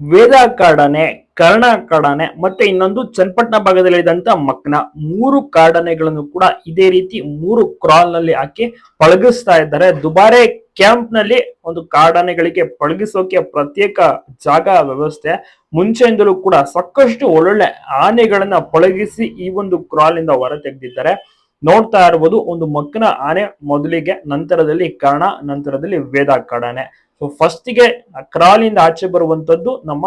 ವೇದ ಕಾಡಾನೆ ಕರ್ಣ ಕಾಡಾನೆ ಮತ್ತೆ ಇನ್ನೊಂದು ಚನ್ನಪಟ್ಟಣ ಭಾಗದಲ್ಲಿ ಇದ್ದಂತ ಮಕ್ನ ಮೂರು ಕಾಡಾನೆಗಳನ್ನು ಕೂಡ ಇದೇ ರೀತಿ ಮೂರು ಕ್ರಾಲ್ನಲ್ಲಿ ಹಾಕಿ ಪಳಗಿಸ್ತಾ ಇದ್ದಾರೆ. ದುಬಾರೆ ಕ್ಯಾಂಪ್ನಲ್ಲಿ ಒಂದು ಕಾಡಾನೆಗಳಿಗೆ ಪಳಗಿಸೋಕೆ ಪ್ರತ್ಯೇಕ ಜಾಗ, ವ್ಯವಸ್ಥೆ. ಮುಂಚೆಯಿಂದಲೂ ಕೂಡ ಸಾಕಷ್ಟು ಒಳ್ಳೊಳ್ಳೆ ಆನೆಗಳನ್ನ ಪಳಗಿಸಿ ಈ ಒಂದು ಕ್ರಾಲ್ ಇಂದ ಹೊರ ತೆಗೆದಿದ್ದಾರೆ. ನೋಡ್ತಾ ಇರ್ಬೋದು, ಒಂದು ಮಕ್ಕನ ಆನೆ ಮೊದಲಿಗೆ ನಂತರದಲ್ಲಿ ಕರ್ಣ, ನಂತರದಲ್ಲಿ ವೇದ ಕಾಡಾನೆ ಸೊ ಫಸ್ಟಿಗೆ ಕ್ರಾಲಿಂದ ಆಚೆ ಬರುವಂತದ್ದು ನಮ್ಮ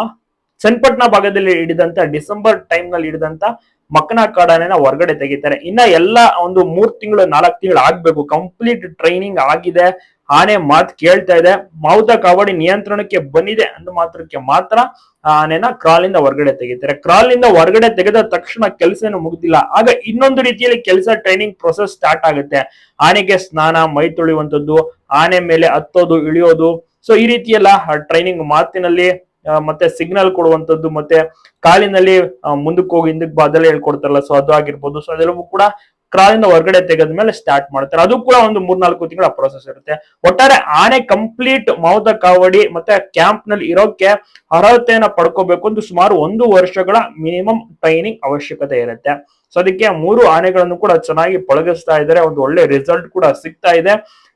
ಚನ್ನಪಟ್ಟಣ ಭಾಗದಲ್ಲಿ ಹಿಡಿದಂತ ಡಿಸೆಂಬರ್ ಟೈಮ್ನಲ್ಲಿ ಹಿಡಿದಂತ ಮಕ್ಕನ ಕಾಡಾನೆನ ಹೊರಗಡೆ ತೆಗಿತಾರೆ. ಇನ್ನ ಎಲ್ಲ ಒಂದು ಮೂರ್ ತಿಂಗಳು, ನಾಲ್ಕು ತಿಂಗಳು ಆಗ್ಬೇಕು. ಕಂಪ್ಲೀಟ್ ಟ್ರೈನಿಂಗ್ ಆಗಿದೆ. ಆನೆ ಮಾತು ಕೇಳ್ತಾ ಇದೆ. ಮೌತ ಕಾವಡಿ ನಿಯಂತ್ರಣಕ್ಕೆ ಬಂದಿದೆ ಅಂದ ಮಾತ್ರಕ್ಕೆ ಮಾತ್ರ ಆನೆನ ಕ್ರಾಲಿಂದ ಹೊರಗಡೆ ತೆಗಿತಾರೆ. ಕ್ರಾಲಿಂದ ಹೊರಗಡೆ ತೆಗೆದ ತಕ್ಷಣ ಕೆಲಸನೂ ಮುಗ್ದಿಲ್ಲ. ಆಗ ಇನ್ನೊಂದು ರೀತಿಯಲ್ಲಿ ಕೆಲಸ ಟ್ರೈನಿಂಗ್ ಪ್ರೊಸೆಸ್ ಸ್ಟಾರ್ಟ್ ಆಗುತ್ತೆ. ಆನೆಗೆ ಸ್ನಾನ, ಮೈ ತೊಳೆಯುವಂಥದ್ದು, ಆನೆ ಮೇಲೆ ಹತ್ತೋದು, ಇಳಿಯೋದು ಸೊ ಈ ರೀತಿ ಎಲ್ಲ ಟ್ರೈನಿಂಗ್ ಮಾತಿನಲ್ಲಿ ಮತ್ತೆ ಸಿಗ್ನಲ್ ಕೊಡುವಂತದ್ದು ಮತ್ತೆ ಕಾಲಿನಲ್ಲಿ ಮುಂದಕ್ಕೆ ಹೋಗಿ, ಹಿಂದಕ್ಕೆ ಬಾ, ಅದೆಲ್ಲ ಹೇಳ್ಕೊಡ್ತಾರಲ್ಲ ಸೊ ಅದು ಆಗಿರ್ಬೋದು. ಸೊ ಅದೆಲ್ಲವೂ ಕೂಡ ಕ್ರಾಲಿಂದ ಹೊರಗಡೆ ತೆಗೆದ ಮೇಲೆ ಸ್ಟಾರ್ಟ್ ಮಾಡ್ತಾರೆ ಅದು ಕೂಡ ಒಂದು ಮೂರ್ನಾಲ್ಕು ತಿಂಗಳ ಪ್ರೊಸೆಸ್ ಇರುತ್ತೆ. ಒಟ್ಟಾರೆ ಆನೆ ಕಂಪ್ಲೀಟ್ ಮೌದ ಕಾವಡಿ ಮತ್ತೆ ಕ್ಯಾಂಪ್ನಲ್ಲಿ ಇರೋಕೆ ಅರ್ಹತೆಯನ್ನ ಪಡ್ಕೋಬೇಕು ಅಂತ ಸುಮಾರು ಒಂದು ವರ್ಷಗಳ ಮಿನಿಮಮ್ ಟ್ರೈನಿಂಗ್ ಅವಶ್ಯಕತೆ ಇರುತ್ತೆ. ಸೊ ಅದಕ್ಕೆ ಮೂರು ಆನೆಗಳನ್ನು ಕೂಡ ಚೆನ್ನಾಗಿ ಪಳಗಿಸ್ತಾ ಇದ್ದಾರೆ. ಒಂದು ಒಳ್ಳೆ ರಿಸಲ್ಟ್ ಕೂಡ ಸಿಗ್ತಾ ಇದೆ.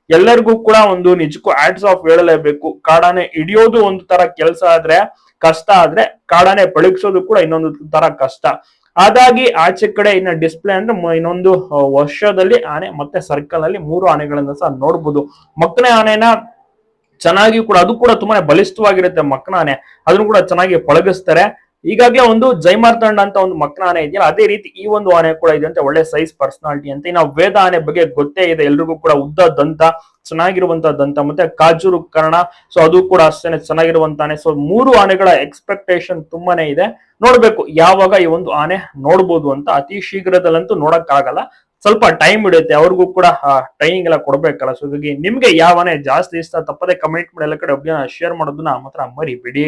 ಎಲ್ಲರಿಗೂ ಕೂಡ ಒಂದು ನಿಜಕ್ಕೂ ಆಡ್ಸ್ ಆಫ್ ಹೇಳಲೇಬೇಕು. ಕಾಡಾನೆ ಹಿಡಿಯೋದು ಒಂದು ತರ ಕೆಲಸ ಆದ್ರೆ ಕಷ್ಟ ಆದ್ರೆ ಕಾಡಾನೆ ಪಳಗಿಸೋದು ಕೂಡ ಇನ್ನೊಂದು ತರ ಕಷ್ಟ. ಹಾಗಾಗಿ ಆಚೆ ಕಡೆ ಇನ್ನ ಡಿಸ್ಪ್ಲೇ ಅಂದ್ರೆ ಇನ್ನೊಂದು ವರ್ಷದಲ್ಲಿ ಆನೆ ಮತ್ತೆ ಸರ್ಕಲ್ ಅಲ್ಲಿ ಮೂರು ಆನೆಗಳನ್ನ ಸಹ ನೋಡ್ಬೋದು. ಮಕ್ಕನೇ ಆನೆನ ಚೆನ್ನಾಗಿ ಕೂಡ ಅದು ಕೂಡ ತುಂಬಾನೇ ಬಲಿಷ್ಠವಾಗಿರುತ್ತೆ ಮಕ್ಕನ ಆನೆ. ಅದನ್ನು ಕೂಡ ಚೆನ್ನಾಗಿ ಪಳಗಿಸ್ತಾರೆ. ಈಗಾಗಲೇ ಒಂದು ಜೈಮಾರ್ತಂಡ ಅಂತ ಒಂದು ಮಕ್ಕನ ಆನೆ ಇದೆಯಲ್ಲ, ಅದೇ ರೀತಿ ಈ ಒಂದು ಆನೆ ಕೂಡ ಇದೆ ಅಂತ ಒಳ್ಳೆ ಸೈಜ್ ಪರ್ಸನಾಲಿಟಿ ಅಂತ. ಇನ್ನು ವೇದ ಆನೆ ಬಗ್ಗೆ ಗೊತ್ತೇ ಇದೆ, ಎಲ್ರಿಗೂ ಕೂಡ ಉದ್ದ ದಂತ ಚೆನ್ನಾಗಿರುವಂತಹ ದಂತ ಮತ್ತೆ ಕಾಜೂರು ಕರ್ಣ. ಸೊ ಅದು ಕೂಡ ಅಷ್ಟೇ ಚೆನ್ನಾಗಿರುವಂತ ಆನೆ. ಸೊ ಮೂರು ಆನೆಗಳ ಎಕ್ಸ್ಪೆಕ್ಟೇಷನ್ ತುಂಬಾನೇ ಇದೆ. ನೋಡ್ಬೇಕು ಯಾವಾಗ ಈ ಒಂದು ಆನೆ ನೋಡ್ಬೋದು ಅಂತ. ಅತಿ ಶೀಘ್ರದಲ್ಲಂತೂ ನೋಡಕ್ ಆಗಲ್ಲ ಸ್ವಲ್ಪ ಟೈಮ್ ಹಿಡಿಯುತ್ತೆ, ಅವ್ರಿಗೂ ಕೂಡ ಟ್ರೈನಿಂಗ್ ಎಲ್ಲ ಕೊಡ್ಬೇಕಲ್ಲ. ಸೊ ಹೀಗಾಗಿ ನಿಮ್ಗೆ ಯಾವ ಆನೆ ಜಾಸ್ತಿ ಇಷ್ಟ, ತಪ್ಪದೆ ಕಮೆಂಟ್ ಮಾಡಿ ಎಲ್ಲ ಕಡೆ ಶೇರ್ ಮಾಡೋದನ್ನ ಮಾತ್ರ ಮರಿಬೇಡಿ.